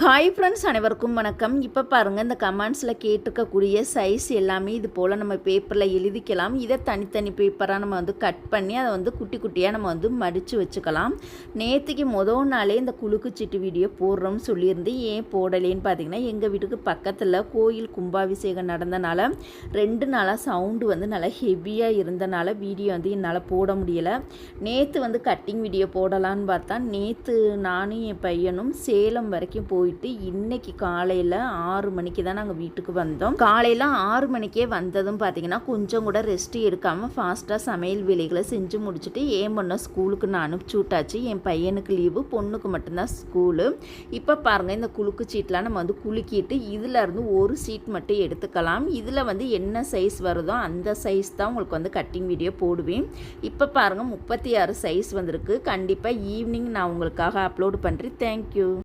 Hi friends அனைவருக்கும் வணக்கம். இப்போ பாருங்கள் இந்த கமெண்ட்ஸில் கேட்டிருக்கக்கூடிய சைஸ் எல்லாமே இது போல் நம்ம பேப்பரில் எழுதிக்கலாம். இதை தனித்தனி பேப்பராக நம்ம வந்து கட் பண்ணி அதை வந்து குட்டி குட்டியாக நம்ம வந்து மடித்து வச்சுக்கலாம். நேற்றுக்கு முதல் நாளே இந்த குலுக்கு வீடியோ போடுறோம்னு சொல்லியிருந்து ஏன் போடலேன்னு பார்த்தீங்கன்னா எங்கள் வீட்டுக்கு பக்கத்தில் கோயில் கும்பாபிஷேகம் நடந்தனால ரெண்டு நாளாக சவுண்டு வந்து நல்லா ஹெவியாக இருந்தனால வீடியோ வந்து என்னால் போட முடியலை. நேற்று வந்து கட்டிங் வீடியோ போடலான்னு பார்த்தா நேற்று நானும் என் பையனும் சேலம் வரைக்கும் போயிட்டு இன்னைக்கு காலையில் ஆறு மணிக்கு தான் நாங்கள் வீட்டுக்கு வந்தோம். காலையில் ஆறு மணிக்கே வந்ததும் பார்த்தீங்கன்னா கொஞ்சம் கூட ரெஸ்ட் எடுக்காமல் ஃபாஸ்ட்டாக சமையல் வேலைகளை செஞ்சு முடிச்சுட்டு ஏன் பண்ண ஸ்கூலுக்கு நான் அனுப்பிச்சி விட்டாச்சு. என் பையனுக்கு லீவு பொண்ணுக்கு மட்டும்தான் ஸ்கூலு இப்போ பாருங்கள் இந்த குலுக்கு சீட்லாம் நம்ம வந்து குலுக்கிட்டு இதில் இருந்து ஒரு சீட் மட்டும் எடுத்துக்கலாம். இதில் வந்து என்ன சைஸ் வருதோ அந்த சைஸ் தான் உங்களுக்கு வந்து கட்டிங் வீடியோ போடுவேன். இப்போ பாருங்கள் முப்பத்தி ஆறு சைஸ் வந்திருக்கு. கண்டிப்பாக ஈவினிங் நான் உங்களுக்காக அப்லோடு பண்ணுறேன் தேங்க்யூ